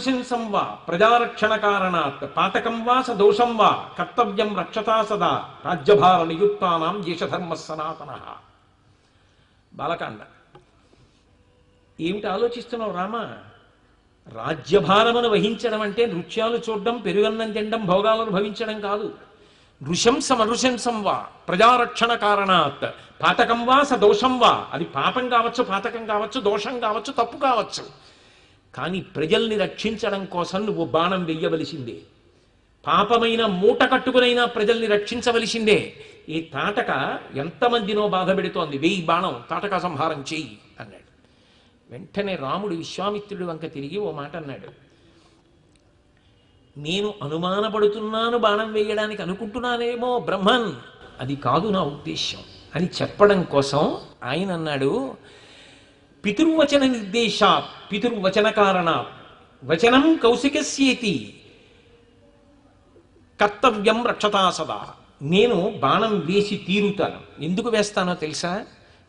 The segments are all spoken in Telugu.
నృశంసం వా ప్రజారక్షణ కారణాత్ పాతకం వా స దోషం వా కర్తవ్యం రక్షతా సదా రాజ్యభార నియుక్తానాం దేశధర్మ సనాతన. బాలకాండ. ఏమిటి ఆలోచిస్తున్నావు రామా? రాజ్యభారమును వహించడం అంటే నృత్యాలు చూడడం పెరుగన్నం తినడం భోగాలను భవించడం కాదు. నృశంసం అనృశంసం వా ప్రజారక్షణ కారణాత్ పాతకం వా స దోషం వా అది పాపం కావచ్చు పాతకం కావచ్చు దోషం కావచ్చు తప్పు కావచ్చు. కానీ ప్రజల్ని రక్షించడం కోసం నువ్వు బాణం వెయ్యవలసిందే. పాపమైన మూట కట్టుకునైనా ప్రజల్ని రక్షించవలసిందే. ఈ తాటక ఎంతమందినో బాధ పెడుతోంది. వెయ్యి బాణం తాటక సంహారం చెయ్యి అన్నాడు. వెంటనే రాముడు విశ్వామిత్రుడు వంక తిరిగి ఓ మాట అన్నాడు. నేను అనుమానపడుతున్నాను బాణం వేయడానికి అనుకుంటున్నానేమో బ్రహ్మన్. అది కాదు నా ఉద్దేశ్యం అని చెప్పడం కోసం ఆయన అన్నాడు పితుర్వచన నిర్దేశాత్ పితుర్వచన కారణ వచనం కౌశికస్యేతి. కర్తవ్యం రక్షతా సదా. నేను బాణం వేసి తీరుతాను. ఎందుకు వేస్తానో తెలుసా?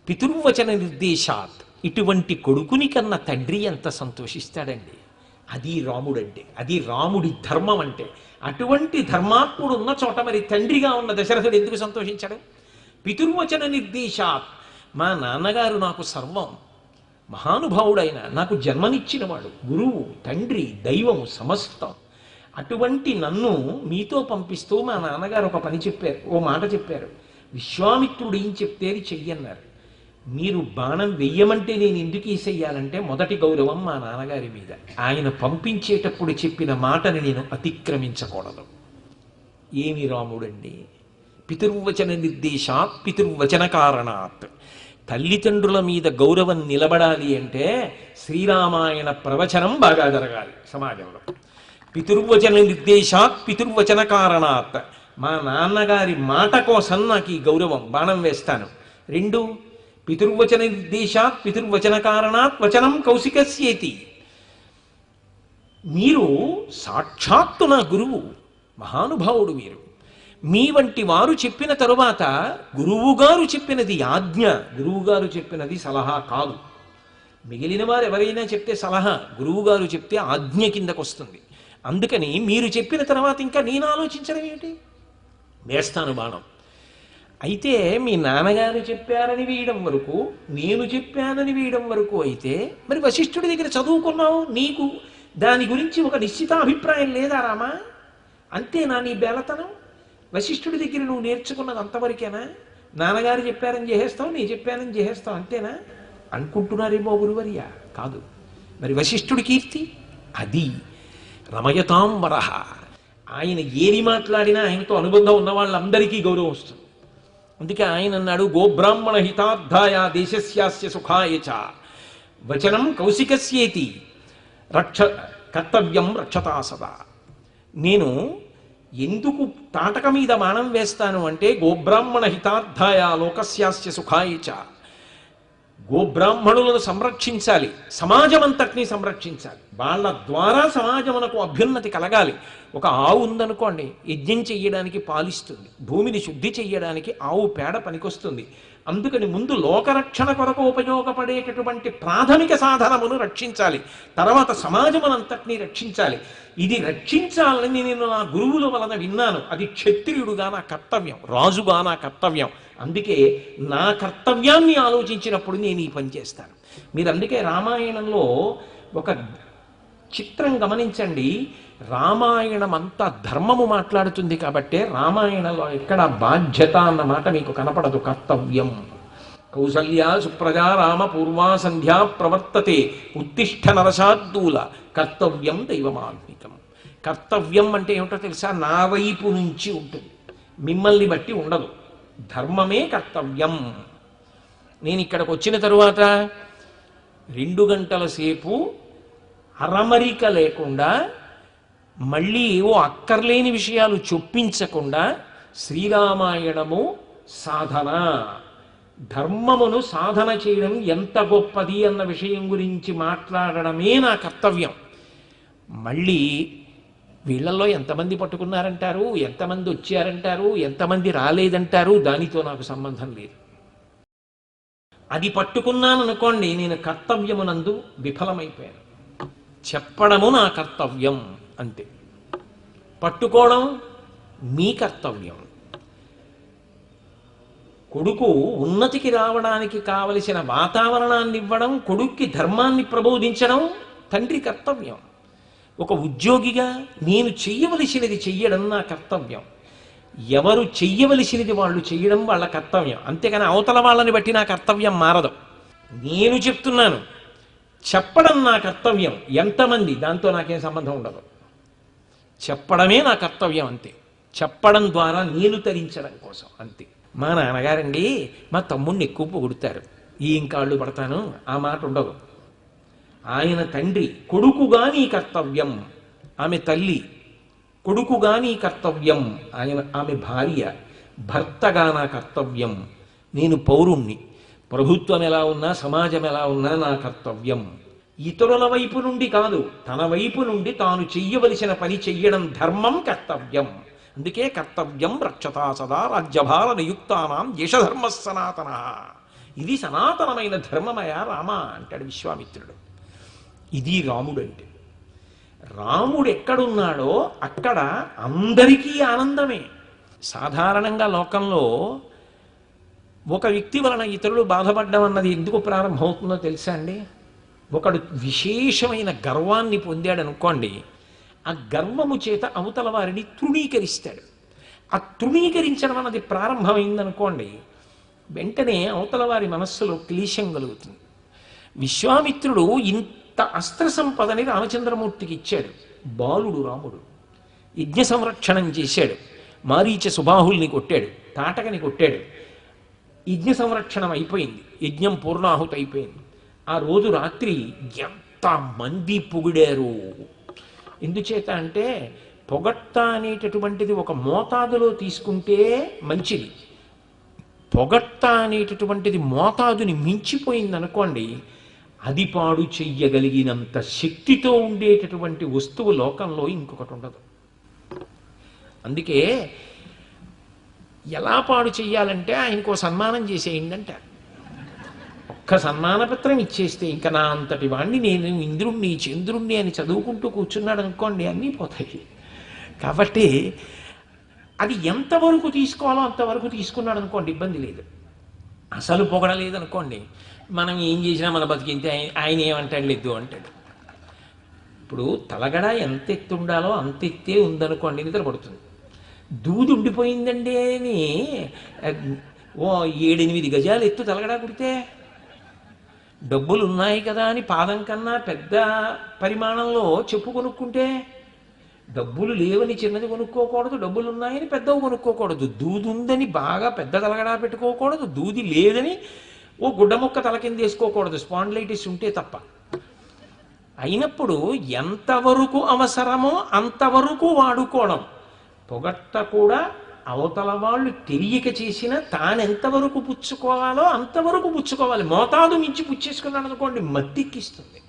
పితుర్వచన నిర్దేశాత్. ఇటువంటి కొడుకుని కన్నా తండ్రి ఎంత సంతోషిస్తాడండి. అది రాముడంటే అది రాముడి ధర్మం అంటే. అటువంటి ధర్మాత్ముడు ఉన్న చోట మరి తండ్రిగా ఉన్న దశరథుడు ఎందుకు సంతోషించాడు? పితుర్వచన నిర్దేశాత్. మా నాన్నగారు నాకు సర్వం. మహానుభావుడైన నాకు జన్మనిచ్చినవాడు గురువు తండ్రి దైవము సమస్తం. అటువంటి నన్ను మీతో పంపిస్తూ మా నాన్నగారు ఒక పని చెప్పారు ఓ మాట చెప్పారు. విశ్వామిత్రుడు ఏం చెప్తే అది చెయ్యన్నారు. మీరు బాణం వెయ్యమంటే నేను ఎందుకు ఈసెయ్యాలంటే మొదటి గౌరవం మా నాన్నగారి మీద. ఆయన పంపించేటప్పుడు చెప్పిన మాటని నేను అతిక్రమించకూడదు. ఏమి రాముడండి? పితుర్వచన నిర్దేశాత్ పితుర్వచన కారణాత్. తల్లిదండ్రుల మీద గౌరవం నిలబడాలి అంటే శ్రీరామాయణ ప్రవచనం బాగా జరగాలి సమాజంలో. పితుర్వచన నిర్దేశాత్ పితుర్వచన కారణాత్. మా నాన్నగారి మాట కోసం నాకు ఈ గౌరవం బాణం వేస్తాను. రెండు పితుర్వచన నిర్దేశాత్ పితుర్వచన కారణాత్ వచనం కౌశికస్యేతి. మీరు సాక్షాత్తు నా గురువు మహానుభావుడు మీరు. మీ వంటి వారు చెప్పిన తరువాత గురువుగారు చెప్పినది ఆజ్ఞ గురువుగారు చెప్పినది సలహా కాదు. మిగిలిన వారు ఎవరైనా చెప్తే సలహా గురువుగారు చెప్తే ఆజ్ఞ కిందకు వస్తుంది అందుకని మీరు చెప్పిన తర్వాత ఇంకా నేను ఆలోచించడం ఏమిటి వేస్తాను బాణం. అయితే మీ నాన్నగారు చెప్పారని వేయడం వరకు నేను చెప్పానని వేయడం వరకు అయితే మరి వశిష్ఠుడి దగ్గర చదువుకున్నావు నీకు? దాని గురించి ఒక నిశ్చిత అభిప్రాయం లేదా రామా? అంతేనా నీ బేలతనం? వశిష్ఠుడి దగ్గర నువ్వు నేర్చుకున్నది అంతవరకేనా? నాన్నగారు చెప్పారని చేసేస్తావు నేను చెప్పానని చేసేస్తావు అంతేనా? అనుకుంటున్నారేమో గురువర్య? కాదు. మరి వశిష్ఠుడి కీర్తి? అది. రమయతాం వరహ ఆయన ఏది మాట్లాడినా ఆయనతో అనుబంధం ఉన్న వాళ్ళందరికీ గౌరవం వస్తుంది. అందుకే ఆయన అన్నాడు గోబ్రాహ్మణ హితార్థాయ దేశస్యాస్య సుఖాయ చ. వచనం కౌశికస్యేతి. రక్ష కర్తవ్యం రక్షతా సదా. నేను ఎందుకు తాటక మీద బాణం వేస్తాను అంటే గోబ్రాహ్మణ హితార్థాయ లోకస్యాస్య సుఖాయ గోబ్రాహ్మణులను సంరక్షించాలి సమాజం అంతటినీ సంరక్షించాలి. వాళ్ళ ద్వారా సమాజమునకు అభ్యున్నతి కలగాలి. ఒక ఆవు ఉందనుకోండి యజ్ఞం చెయ్యడానికి పాలిస్తుంది. భూమిని శుద్ధి చెయ్యడానికి ఆవు పేడ పనికొస్తుంది. అందుకని ముందు లోకరక్షణ కొరకు ఉపయోగపడేటటువంటి ప్రాథమిక సాధనమును రక్షించాలి. తర్వాత సమాజమునంతటినీ రక్షించాలి. ఇది రక్షించాలని నేను నా గురువుల వలన విన్నాను. అది క్షత్రియుడుగా నా కర్తవ్యం రాజుగా నా కర్తవ్యం. అందుకే నా కర్తవ్యాన్ని ఆలోచించినప్పుడు నేను ఈ పని చేస్తాను. మీరు అందుకే రామాయణంలో ఒక చిత్రం గమనించండి. రామాయణం అంతా ధర్మము మాట్లాడుతుంది కాబట్టే రామాయణంలో ఎక్కడ బాధ్యత అన్నమాట మీకు కనపడదు కర్తవ్యం. కౌసల్యా సుప్రజా రామ పూర్వా సంధ్యా ప్రవర్తతే ఉత్తిష్ట నరసాద్దూల కర్తవ్యం దైవమాత్మికం కర్తవ్యం అంటే ఏమిటో తెలుసా? నా వైపు నుంచి ఉంటుంది. మిమ్మల్ని బట్టి ఉండదు. ధర్మమే కర్తవ్యం. నేను ఇక్కడికి వచ్చిన తరువాత రెండు గంటల సేపు అరమరిక లేకుండా మళ్ళీ ఓ అక్కర్లేని విషయాలు చొప్పించకుండా శ్రీరామాయణము సాధన. ధర్మమును సాధన చేయడం ఎంత గొప్పది అన్న విషయం గురించి మాట్లాడడమే నా కర్తవ్యం. మళ్ళీ వీళ్ళల్లో ఎంతమంది పట్టుకున్నారంటారు? ఎంతమంది వచ్చారంటారు? ఎంతమంది రాలేదంటారు? దానితో నాకు సంబంధం లేదు. అది పట్టుకున్నాను అనుకోండి నేను కర్తవ్యమునందు విఫలమైపోయాను. చెప్పడము నా కర్తవ్యం. అంతే. పట్టుకోవడం మీ కర్తవ్యం. కొడుకు ఉన్నతికి రావడానికి కావలసిన వాతావరణాన్ని ఇవ్వడం కొడుక్కి ధర్మాన్ని ప్రబోధించడం తండ్రి కర్తవ్యం. ఒక ఉద్యోగిగా నేను చెయ్యవలసినది చెయ్యడం నా కర్తవ్యం. ఎవరు చెయ్యవలసినది వాళ్ళు చెయ్యడం వాళ్ళ కర్తవ్యం. అంతేగాని అవతల వాళ్ళని బట్టి నా కర్తవ్యం మారదు. నేను చెప్తున్నాను చెప్పడం నా కర్తవ్యం. ఎంతమంది? దాంతో నాకేం సంబంధం ఉండదు. చెప్పడమే నా కర్తవ్యం అంతే. చెప్పడం ద్వారా నేను తరించడం కోసం అంతే. మా నాన్నగారండి మా తమ్ముడిని ఎక్కువ పొగుడుతారు. ఏం కాళ్ళు పడతాను ఆ మాట ఉండదు. ఆయన తండ్రి కొడుకుగా నీ కర్తవ్యం ఆమె తల్లి కొడుకుగా నీ కర్తవ్యం ఆయన ఆమె భార్య భర్తగా నా కర్తవ్యం. నేను పౌరుణ్ణి. ప్రభుత్వం ఎలా ఉన్నా సమాజం ఎలా ఉన్నా నా కర్తవ్యం. ఇతరుల వైపు నుండి కాదు తన వైపు నుండి తాను చెయ్యవలసిన పని చెయ్యడం ధర్మం కర్తవ్యం. అందుకే కర్తవ్యం రక్షతా సదా రాజ్యభార నియుక్తానాం యశధర్మ సనాతన. ఇది సనాతనమైన ధర్మమయ రామ అంటాడు విశ్వామిత్రుడు. ఇది రాముడు అంటే రాముడు ఎక్కడున్నాడో అక్కడ అందరికీ ఆనందమే. సాధారణంగా లోకంలో ఒక వ్యక్తి వలన ఇతరులు బాధపడ్డం అన్నది ఎందుకు ప్రారంభమవుతుందో తెలుసా అండి? ఒకడు విశేషమైన గర్వాన్ని పొందాడు అనుకోండి ఆ గర్వము చేత అవతల వారిని తృణీకరిస్తాడు. ఆ తృణీకరించడం అన్నది ప్రారంభమైందనుకోండి వెంటనే అవతల వారి మనస్సులో క్లేశం కలుగుతుంది. విశ్వామిత్రుడు ఇంత అస్త్ర సంపదని రామచంద్రమూర్తికి ఇచ్చాడు. బాలుడు రాముడు యజ్ఞ సంరక్షణం చేశాడు. మారీచ సుబాహుల్ని కొట్టాడు. తాటకని కొట్టాడు. యజ్ఞ సంరక్షణం అయిపోయింది. యజ్ఞం పూర్ణాహుతి అయిపోయింది ఆ రోజు రాత్రి ఎంత మంది పొగిడారు? ఎందుచేత అంటే పొగట్ట అనేటటువంటిది ఒక మోతాదులో తీసుకుంటే మంచిది. పొగట్ట అనేటటువంటిది మోతాదుని మించిపోయింది అనుకోండి అది పాడు చెయ్యగలిగినంత శక్తితో ఉండేటటువంటి వస్తువు లోకంలో ఇంకొకటి ఉండదు. అందుకే ఎలా పాడు చెయ్యాలంటే ఆయనకు సన్మానం చేసేయండి అంటారు. ఒక్క సన్మానపత్రం ఇచ్చేస్తే ఇంకా నా అంతటి వాణ్ణి నేను ఇంద్రుణ్ణి చంద్రుణ్ణి అని చదువుకుంటూ కూర్చున్నాడు అనుకోండి అన్నీ పోతాయి. కాబట్టి అది ఎంతవరకు తీసుకోవాలో అంతవరకు తీసుకున్నాడు అనుకోండి ఇబ్బంది లేదు. అసలు పొగడలేదు అనుకోండి మనం ఏం చేసినా మన బతికింతే ఆయన ఆయన ఏమంటాడు లేదు అంటాడు. ఇప్పుడు తలగడ ఎంత ఎత్తు ఉండాలో అంత ఎత్తే ఉందనుకోండి నిద్ర పడుతుంది. దూది ఉండిపోయిందండి అని ఓ ఏడెనిమిది గజాలు ఎత్తు తలగడా కుడితే డబ్బులు ఉన్నాయి కదా అని పాదం కన్నా పెద్ద పరిమాణంలో చెప్పు కొనుక్కుంటే డబ్బులు లేవని చిన్నది కొనుక్కోకూడదు డబ్బులు ఉన్నాయని పెద్దవి కొనుక్కోకూడదు. దూది ఉందని బాగా పెద్ద తలగడా పెట్టుకోకూడదు దూది లేదని ఓ గుడ్డ మొక్క తల కింద వేసుకోకూడదు. స్పాండ్లైటిస్ ఉంటే తప్ప. అయినప్పుడు ఎంతవరకు అవసరమో అంతవరకు వాడుకోవడం. పొగట్ట కూడా అవతల వాళ్ళు తెలియక చేసిన తానెంతవరకు పుచ్చుకోవాలో అంతవరకు పుచ్చుకోవాలి. మోతాదు మించి పుచ్చేసుకున్నాడు అనుకోండి మత్తెక్కిస్తుంది.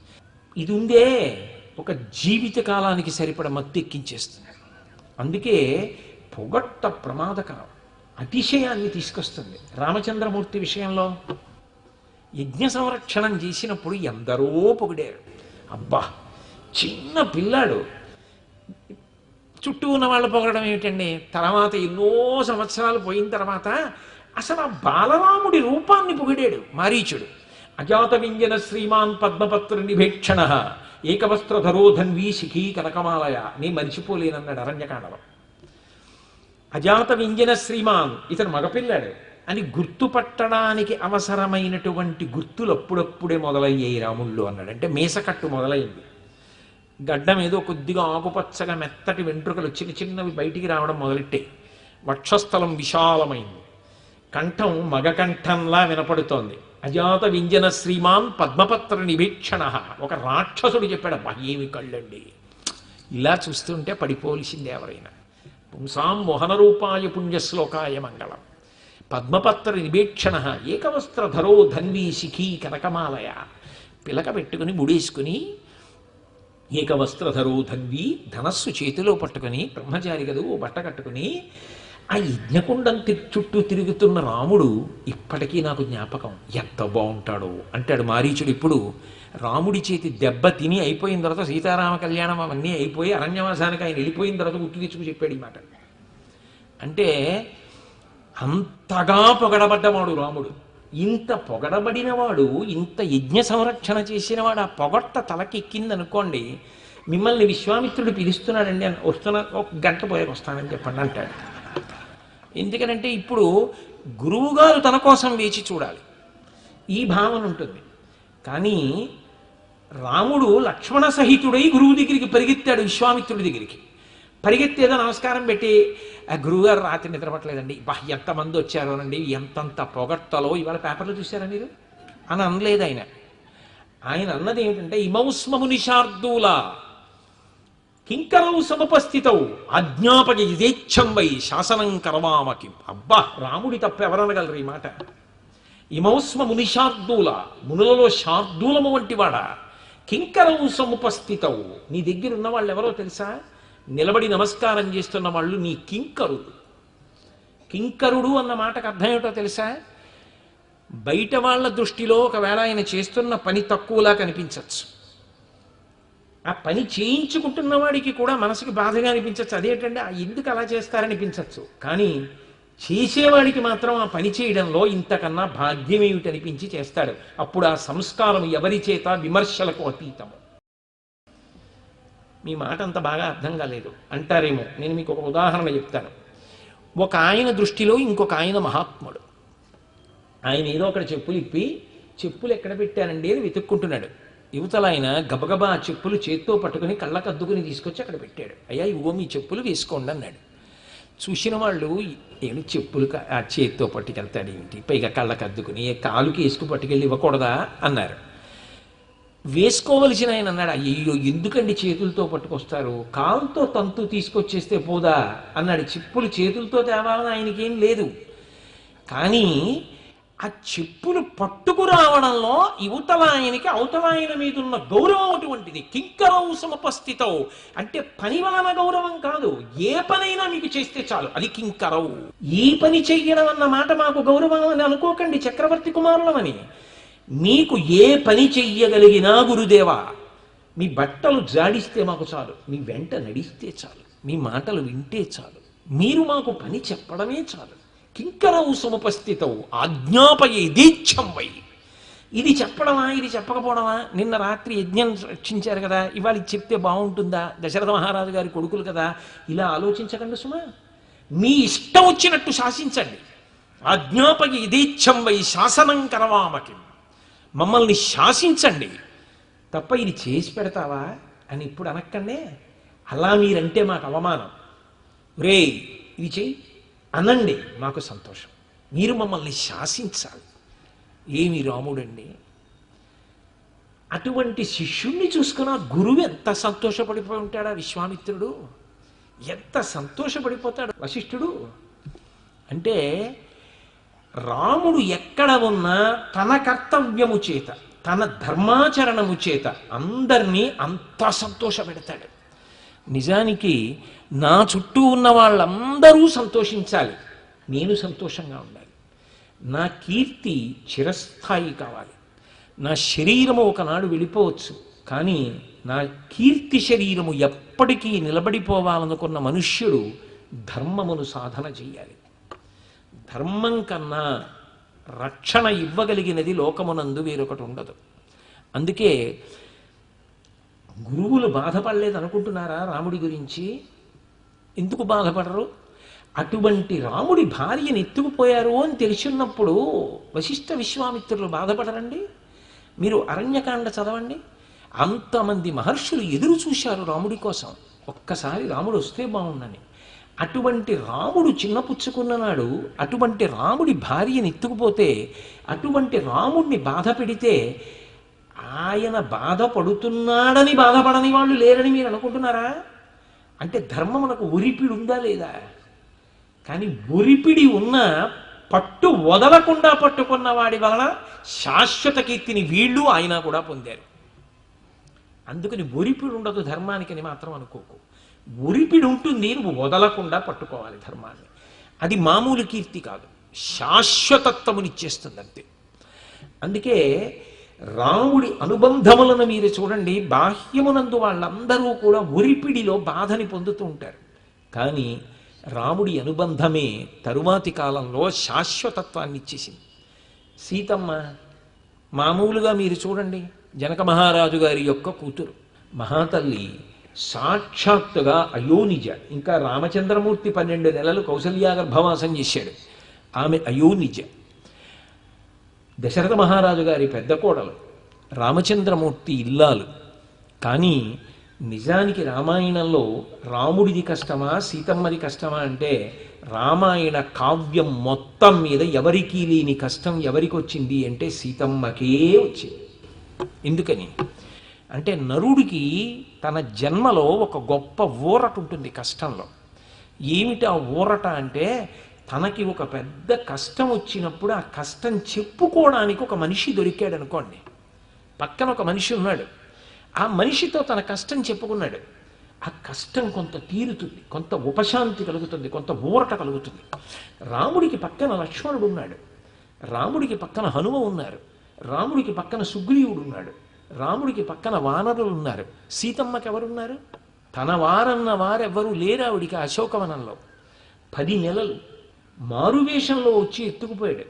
ఇది ఉందే ఒక జీవిత కాలానికి సరిపడ మత్తెక్కించేస్తుంది. అందుకే పొగట్ట ప్రమాదకరం అతిశయాన్ని తీసుకొస్తుంది. రామచంద్రమూర్తి విషయంలో యజ్ఞ సంరక్షణం చేసినప్పుడు ఎందరో పొగిడారు. అబ్బా చిన్న పిల్లాడు చుట్టూ ఉన్న వాళ్ళు పొగడడం ఏమిటండి? తర్వాత ఎన్నో సంవత్సరాలు పోయిన తర్వాత అసలు ఆ బాలరాముడి రూపాన్ని పొగిడాడు మారీచుడు. అజాత వింజన శ్రీమాన్ పద్మపత్ర నిభేక్షణ ఏకవస్త్రధరో ధన్వీ శిఖీ కనకమాలయ. నీ మరిచిపోలేనన్నాడు అరణ్యకాండలో. అజాత వింజన శ్రీమాన్ ఇతను మగపిల్లాడు. అని గుర్తుపట్టడానికి అవసరమైనటువంటి గుర్తులు అప్పుడప్పుడే మొదలయ్యాయి రాముళ్ళు అన్నాడు. అంటే మీసకట్టు మొదలైంది. గడ్డం ఏదో కొద్దిగా ఆకుపచ్చగా మెత్తటి వెంట్రుకలు చిన్న చిన్నవి బయటికి రావడం మొదలెట్టాయి వక్షస్థలం విశాలమైంది. కంఠం మగకంఠంలా వినపడుతోంది. అజాత వింజన శ్రీమాన్ పద్మపత్ర నిభీక్షణ. ఒక రాక్షసుడు చెప్పాడు అబ్బా ఏమి కళ్ళండి? ఇలా చూస్తుంటే పడిపోవలసింది ఎవరైనా. పుంసాం మోహన రూపాయ పుణ్యశ్లోకాయ మంగళం. పద్మపత్ర నిభీక్షణ. ఏకవస్త్రధరో ధన్వీ శిఖీ కనకమాలయ. పిలక పెట్టుకుని ముడేసుకుని ఏకవస్త్రధరో ధన్వి ధనస్సు చేతిలో పట్టుకుని బ్రహ్మచారి కదా ఓ బట్ట కట్టుకుని ఆ యజ్ఞకుండం తి- చుట్టూ తిరుగుతున్న రాముడు ఇప్పటికీ నాకు జ్ఞాపకం. ఎంత బాగుంటాడో అంటాడు మారీచుడు ఇప్పుడు. రాముడి చేతి దెబ్బ తిని అయిపోయిన తర్వాత సీతారామ కళ్యాణం అవన్నీ అయిపోయి అరణ్యవాసానికి ఆయన వెళ్ళిపోయిన తర్వాత గుర్తు తెచ్చుకు చెప్పాడు ఈ మాట. అంటే అంతగా పొగడబడ్డవాడు రాముడు. ఇంత పొగడబడినవాడు ఇంత యజ్ఞ సంరక్షణ చేసినవాడు ఆ పొగట్ట తలకెక్కిందనుకోండి మిమ్మల్ని విశ్వామిత్రుడు పిలుస్తున్నాడండి అని వస్తున్నా ఒక గంట పోయాక వస్తానని చెప్పండి అంటాడు. ఎందుకనంటే ఇప్పుడు గురువుగారు తన కోసం వేచి చూడాలి. ఈ భావన ఉంటుంది. కానీ రాముడు లక్ష్మణ సహితుడై గురువు దగ్గరికి పరిగెత్తాడు విశ్వామిత్రుడి దగ్గరికి. పరిగెత్తేదో నమస్కారం పెట్టి గురువుగారు రాత్రి నిద్రపట్టలేదండి. బా ఎంతమంది వచ్చారోనండి ఎంతంత పొగట్టలో ఇవాళ పేపర్లో చూసారా మీరు? అని అనలేదు ఆయన. ఆయన అన్నది ఏమిటంటే ఇమౌస్మము నిషార్దూల కింకరవు సముపస్థితవు అజ్ఞాపక యథేచ్ఛం వై శాసనం కరవామకి. అబ్బా రాముడి తప్ప ఎవరనగలరు ఈ మాట. ఇమౌస్మ మునిషార్దూల మునులలో శార్దూలము వంటి వాడా కింకరవు సముపస్థితవు నీ దగ్గర ఉన్న వాళ్ళు ఎవరో తెలుసా? నిలబడి నమస్కారం చేస్తున్న వాళ్ళు నీ కింకరుడు. కింకరుడు అన్న మాటకు అర్థం ఏమిటో తెలుసా? బయట వాళ్ళ దృష్టిలో ఒకవేళ ఆయన చేస్తున్న పని తక్కువలా కనిపించవచ్చు ఆ పని చేయించుకుంటున్న వాడికి కూడా మనసుకి బాధగా అనిపించవచ్చు అదేంటంటే ఆ ఎందుకు అలా చేస్తారనిపించవచ్చు కానీ చేసేవాడికి మాత్రం ఆ పని చేయడంలో ఇంతకన్నా భాగ్యమేమిటనిపించి చేస్తాడు. అప్పుడు ఆ సంస్కారం ఎవరి చేత? విమర్శలకు అతీతము. మీ మాట అంత బాగా అర్థం కాలేదు. అంటారేమో. నేను మీకు ఒక ఉదాహరణ చెప్తాను. ఒక ఆయన దృష్టిలో ఇంకొక ఆయన మహాత్ముడు. ఆయన ఏదో అక్కడ చెప్పులు ఇప్పి చెప్పులు ఎక్కడ పెట్టానండి అని వెతుక్కుంటున్నాడు. యువతల ఆయన గబగబా ఆ చెప్పులు చేత్తో పట్టుకుని కళ్ళకద్దుకుని తీసుకొచ్చి అక్కడ పెట్టాడు. అయ్యా ఇవో మీ చెప్పులు వేసుకోండి అన్నాడు. చూసిన వాళ్ళు ఏమి చెప్పులు ఆ చేత్తో పట్టుకెళ్తాడు ఏమిటి పైగా కళ్ళకద్దుకుని కాలుకి వేసుకు పట్టుకెళ్ళి ఇవ్వకూడదా? అన్నారు. వేసుకోవలసిన ఆయన అన్నాడు అయ్యో ఎందుకండి చేతులతో పట్టుకొస్తారు? కాంతో తంతు తీసుకొచ్చేస్తే పోదా? అన్నాడు. చెప్పులు చేతులతో తేవాలని ఆయనకేం లేదు. కానీ ఆ చెప్పులు పట్టుకురావడంలో యువతల ఆయనకి అవతల ఆయన మీద ఉన్న గౌరవం అటువంటిది. కింకరం సమపస్థితం అంటే పని వలన గౌరవం కాదు. ఏ పనైనా మీకు చేస్తే చాలు. అది కింకరవు. ఈ పని చెయ్యడం అన్న మాట మాకు గౌరవం అని అనుకోకండి చక్రవర్తి కుమారులమని. మీకు ఏ పని చెయ్యగలిగినా గురుదేవా మీ బట్టలు జాడిస్తే మాకు చాలు మీ వెంట నడిస్తే చాలు మీ మాటలు వింటే చాలు మీరు మాకు పని చెప్పడమే చాలు. కింకరవు సముపస్థితవు ఆజ్ఞాపయే దీక్షం వై. ఇది చెప్పడమా ఇది చెప్పకపోవడమా? నిన్న రాత్రి యజ్ఞం రక్షించారు కదా ఇవాళ చెప్తే బాగుంటుందా? దశరథ మహారాజు గారి కొడుకులు కదా ఇలా ఆలోచించకండి సుమా. మీ ఇష్టం వచ్చినట్టు శాసించండి. ఆజ్ఞాపయ యథేచ్ఛం వై శాసనం కరవామకి. మమ్మల్ని శాసించండి. తప్ప ఇది చేసి పెడతావా? అని ఇప్పుడు అనక్కండే అలా మీరంటే మాకు అవమానం. రే ఇది చేయి అనండి మాకు సంతోషం. మీరు మమ్మల్ని శాసించాలి. ఏమి రాముడండి? అటువంటి శిష్యుణ్ణి చూసుకున్న గురువు ఎంత సంతోషపడిపోయి ఉంటాడా విశ్వామిత్రుడు? ఎంత సంతోషపడిపోతాడు వశిష్ఠుడు? అంటే రాముడు ఎక్కడ ఉన్నా తన కర్తవ్యము చేత తన ధర్మాచరణము చేత అందరినీ అంత సంతోషపెడతాడు. నిజానికి నా చుట్టూ ఉన్న వాళ్ళందరూ సంతోషించాలి. నేను సంతోషంగా ఉండాలి. నా కీర్తి చిరస్థాయి కావాలి. నా శరీరము ఒకనాడు వెళ్ళిపోవచ్చు కానీ నా కీర్తి శరీరము ఎప్పటికీ నిలబడిపోవాలనుకున్న మనుష్యుడు ధర్మమును సాధన చేయాలి. ధర్మం కన్నా రక్షణ ఇవ్వగలిగినది లోకమునందు వేరొకటి ఉండదు. అందుకే గురువులు బాధపడలేదు అనుకుంటున్నారా రాముడి గురించి? ఎందుకు బాధపడరు? అటువంటి రాముడి భార్యని ఎత్తుకుపోయారు అని తెలిసినప్పుడు వశిష్ఠ విశ్వామిత్రులు బాధపడరండి? మీరు అరణ్యకాండ చదవండి. అంతమంది మహర్షులు ఎదురు చూశారు రాముడి కోసం. ఒక్కసారి రాముడు వస్తే బాగుండని. అటువంటి రాముడు చిన్న పుచ్చుకున్ననాడు అటువంటి రాముడి భార్యని ఎత్తుకుపోతే అటువంటి రాముడిని బాధ పెడితే ఆయన బాధపడుతున్నాడని బాధపడని వాళ్ళు లేరని మీరు అనుకుంటున్నారా? అంటే ధర్మం మనకు ఒరిపిడి ఉందా లేదా? కానీ ఒరిపిడి ఉన్న పట్టు వదలకుండా పట్టుకున్న వాడి వలన శాశ్వత కీర్తిని వీళ్ళు ఆయన కూడా పొందారు. అందుకని ఒరిపిడి ఉండదు ధర్మానికని మాత్రం అనుకోకు. ఉరిపిడి ఉంటుంది నువ్వు వదలకుండా పట్టుకోవాలి ధర్మాన్ని. అది మామూలు కీర్తి కాదు. శాశ్వతత్వమునిచ్చేస్తుంది అంతే. అందుకే రాముడి అనుబంధములను మీరు చూడండి బాహ్యమునందు వాళ్ళందరూ కూడా ఉరిపిడిలో బాధని పొందుతూ ఉంటారు. కానీ రాముడి అనుబంధమే తరువాతి కాలంలో శాశ్వతత్వాన్ని ఇచ్చేసింది. సీతమ్మ మామూలుగా మీరు చూడండి జనక మహారాజు గారి యొక్క కూతురు మహాతల్లి సాక్షాత్తుగా అయోనిజ ఇంకా రామచంద్రమూర్తి పన్నెండు నెలలు కౌసల్యాగర్భవాసం చేశాడు. ఆమె అయోనిజ. దశరథ మహారాజు గారి పెద్ద కోడలు రామచంద్రమూర్తి ఇల్లాలు. కానీ నిజానికి రామాయణంలో రాముడిది కష్టమా సీతమ్మది కష్టమా అంటే రామాయణ కావ్యం మొత్తం మీద ఎవరికీ లేని కష్టం ఎవరికి వచ్చింది అంటే సీతమ్మకే వచ్చింది. ఎందుకని? అంటే నరుడికి తన జన్మలో ఒక గొప్ప ఊరట ఉంటుంది కష్టంలో. ఏమిటి ఆ ఊరట అంటే తనకి ఒక పెద్ద కష్టం వచ్చినప్పుడు ఆ కష్టం చెప్పుకోవడానికి ఒక మనిషి దొరికాడు అనుకోండి. పక్కన ఒక మనిషి ఉన్నాడు. ఆ మనిషితో తన కష్టం చెప్పుకున్నాడు. ఆ కష్టం కొంత తీరుతుంది కొంత ఉపశాంతి కలుగుతుంది కొంత ఊరట కలుగుతుంది. రాముడికి పక్కన లక్ష్మణుడు ఉన్నాడు. రాముడికి పక్కన హనుమ ఉన్నారు. రాముడికి పక్కన సుగ్రీవుడు ఉన్నాడు. రాముడికి పక్కన వానరులు ఉన్నారు. సీతమ్మకి ఎవరున్నారు? తన వారన్న వారెవ్వరూ లేరు ఆవిడికి అశోకవనంలో. పది నెలలు మారువేషంలో వచ్చి ఎత్తుకుపోయాడు.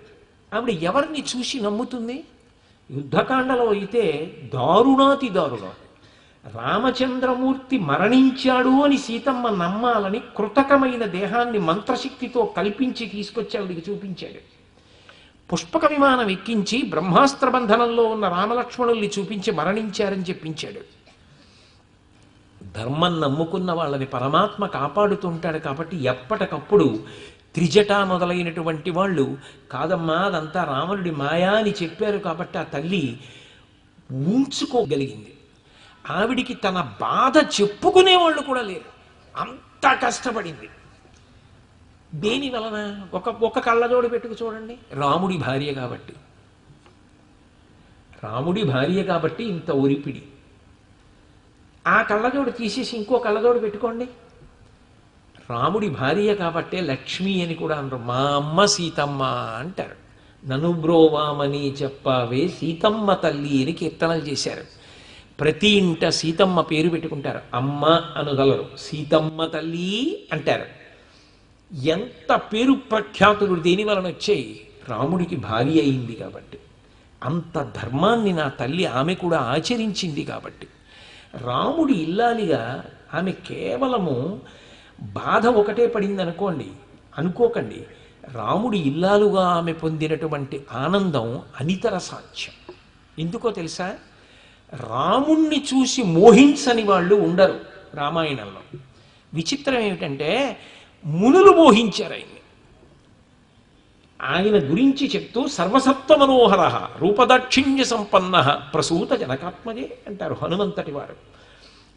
ఆవిడ ఎవరిని చూసి నమ్ముతుంది? యుద్ధకాండలో అయితే దారుణాతి దారుణం రామచంద్రమూర్తి మరణించాడు అని సీతమ్మ నమ్మాలని కృతకమైన దేహాన్ని మంత్రశక్తితో కల్పించి తీసుకొచ్చి ఆవిడికి చూపించాడు. పుష్పక విమానం ఎక్కించి బ్రహ్మాస్త్ర బంధనంలో ఉన్న రామలక్ష్మణుల్ని చూపించి మరణించారని చెప్పించాడు. ధర్మం నమ్ముకున్న వాళ్ళని పరమాత్మ కాపాడుతుంటాడు కాబట్టి ఎప్పటికప్పుడు త్రిజట మొదలైనటువంటి వాళ్ళు కాదమ్మా అదంతా రావణుడి మాయా అని చెప్పారు కాబట్టి ఆ తల్లి ఉంచుకోగలిగింది ఆవిడికి తన బాధ చెప్పుకునే వాళ్ళు కూడా లేరు. అంత కష్టపడింది. దేని వలన? ఒక ఒక కళ్ళజోడు పెట్టుకు చూడండి. రాముడి భార్య కాబట్టి. రాముడి భార్య కాబట్టి ఇంత ఒరిపిడి. ఆ కళ్ళజోడు తీసేసి ఇంకో కళ్ళజోడు పెట్టుకోండి. రాముడి భార్య కాబట్టే లక్ష్మి అని కూడా అంటారు మా అమ్మ సీతమ్మ అంటారు. నను బ్రోవామని చెప్పవే సీతమ్మ తల్లి అని కీర్తనలు చేశారు. ప్రతి ఇంట సీతమ్మ పేరు పెట్టుకుంటారు. అమ్మ అనగలరు. సీతమ్మ తల్లి అంటారు. ఎంత పేరు ప్రఖ్యాతులు దేని వలన వచ్చాయి? రాముడికి భార్య అయింది కాబట్టి. అంత ధర్మాన్ని నా తల్లి ఆమె కూడా ఆచరించింది కాబట్టి. రాముడి ఇల్లాలిగా ఆమె కేవలము బాధ ఒకటే పడింది అనుకోండి అనుకోకండి. రాముడి ఇల్లాలుగా ఆమె పొందినటువంటి ఆనందం అనితర సాధ్యం ఎందుకో తెలుసా? రాముణ్ణి చూసి మోహించని వాళ్ళు ఉండరు రామాయణంలో. విచిత్రం ఏమిటంటే మునులు మోహించారు ఆయన్ని. ఆయన గురించి చెప్తూ సర్వసత్వ మనోహర రూపదాక్షిణ్య సంపన్న ప్రసూత జనకాత్మజే అంటారు హనుమంతటి వారు.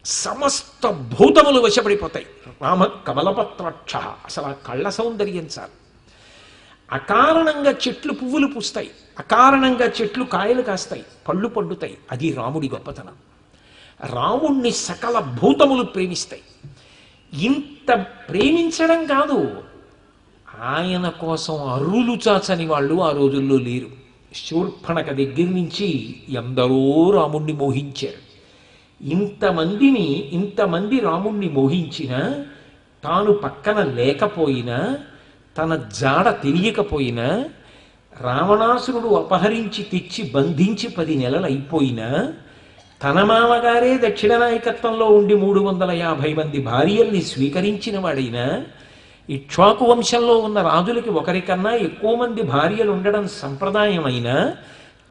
సమస్త భూతములు వశపడిపోతాయి. రామ కమలపత్రక్ష అసలు ఆ కళ్ళ సౌందర్యం సార్. అకారణంగా చెట్లు పువ్వులు పూస్తాయి. అకారణంగా చెట్లు కాయలు కాస్తాయి. పళ్ళు పండుతాయి. అది రాముడి గొప్పతనం. రాముణ్ణి సకల భూతములు ప్రేమిస్తాయి. ఇంత ప్రేమించడం కాదు. ఆయన కోసం అరులు చాచని వాళ్ళు ఆ రోజుల్లో లేరు. శూర్పణక దగ్గర నుంచి ఎందరో రాముణ్ణి మోహించారు. ఇంతమందిని ఇంతమంది రాముణ్ణి మోహించినా తాను పక్కన లేకపోయినా తన జాడ తెలియకపోయినా రావణాసురుడు అపహరించి తెచ్చి బంధించి పది నెలలు అయిపోయినా తన మామగారే దక్షిణ నాయకత్వంలో ఉండి మూడు వందల యాభై మంది భార్యల్ని స్వీకరించిన వాడైనా ఇక్ష్వాకు వంశంలో ఉన్న రాజులకి ఒకరికన్నా ఎక్కువ మంది భార్యలు ఉండడం సంప్రదాయమైనా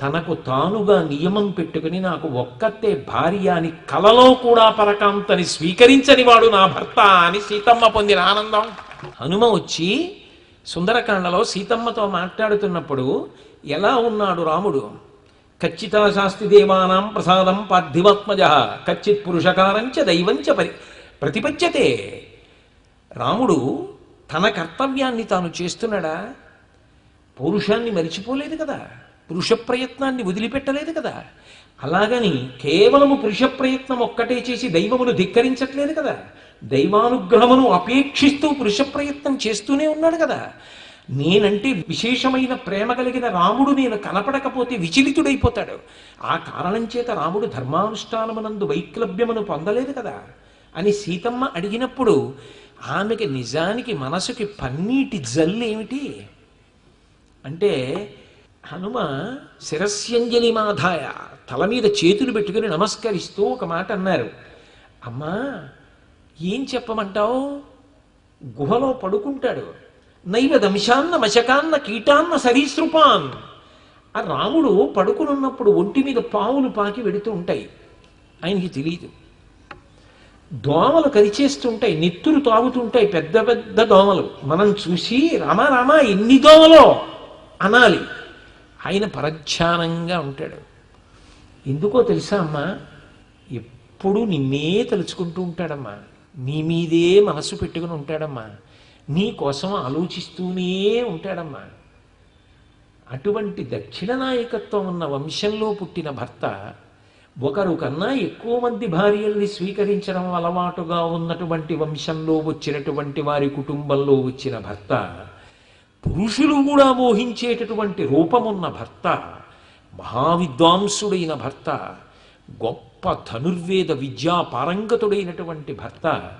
తనకు తానుగా నియమం పెట్టుకుని నాకు ఒక్కతే భార్య అని కలలో కూడా పరకాంతని స్వీకరించని వాడు నా భర్త అని సీతమ్మ పొందిన ఆనందం. హనుమ వచ్చి సుందరకాండలో సీతమ్మతో మాట్లాడుతున్నప్పుడు ఎలా ఉన్నాడు రాముడు? ఖచ్చిత శాస్తి దేవానాం ప్రసాదం పార్థివాత్మజ కచ్చిత్ పురుషకారంచ దైవంచ పరి ప్రతిపద్యతే రాముడు తన కర్తవ్యాన్ని తాను చేస్తున్నాడా? పౌరుషాన్ని మరిచిపోలేదు కదా? పురుష ప్రయత్నాన్ని వదిలిపెట్టలేదు కదా? అలాగని కేవలము పురుష ప్రయత్నం ఒక్కటే చేసి దైవమును ధిక్కరించట్లేదు కదా? దైవానుగ్రహమును అపేక్షిస్తూ పురుష ప్రయత్నం చేస్తూనే ఉన్నాడు కదా? నేనంటే విశేషమైన ప్రేమ కలిగిన రాముడు నేను కనపడకపోతే విచలితుడైపోతాడు. ఆ కారణం చేత రాముడు ధర్మానుష్ఠానమునందు వైక్లభ్యమును పొందలేదు కదా అని సీతమ్మ అడిగినప్పుడు ఆమెకి నిజానికి మనసుకి పన్నీటి జల్లేమిటి? అంటే హనుమ శిరస్యంజలి మాధాయ తల మీద చేతులు పెట్టుకుని నమస్కరిస్తూ ఒక మాట అన్నారు. అమ్మా ఏం చెప్పమంటావు? గుహలో పడుకుంటాడు. నైవ దంశాన్న మశకాన్న కీటాన్న సరీసృపాన్. ఆ రాముడు పడుకునున్నప్పుడు ఒంటి మీద పావులు పాకి వెడుతూ ఉంటాయి. ఆయనకి తెలియదు దోమలు కరిచేస్తుంటాయి నిత్తులు తాగుతుంటాయి పెద్ద పెద్ద దోమలు. మనం చూసి రామా రామా ఎన్ని దోమలో? అనాలి. ఆయన పరధ్యానంగా ఉంటాడు. ఎందుకో తెలుసా అమ్మా? ఎప్పుడు నిన్నే తలుచుకుంటూ ఉంటాడమ్మా. నీ మీదే మనసు పెట్టుకుని ఉంటాడమ్మా. నీకోసం ఆలోచిస్తూనే ఉంటాడమ్మా. అటువంటి దక్షిణ నాయకత్వం ఉన్న వంశంలో పుట్టిన భర్త ఒకరు కన్నా ఎక్కువ మంది భార్యల్ని స్వీకరించడం అలవాటుగా ఉన్నటువంటి వంశంలో వచ్చినటువంటి వారి కుటుంబంలో వచ్చిన భర్త పురుషులు కూడా మోహించేటటువంటి రూపమున్న భర్త మహావిద్వాంసుడైన భర్త గొప్ప ధనుర్వేద విద్యా పారంగతుడైనటువంటి భర్త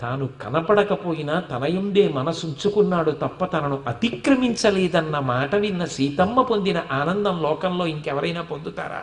తాను కనపడకపోయినా తనయుండే మనసుంచుకున్నాడు తప్ప తనను అతిక్రమించలేదన్న మాట విన్న సీతమ్మ పొందిన ఆనందం లోకంలో ఇంకెవరైనా పొందుతారా?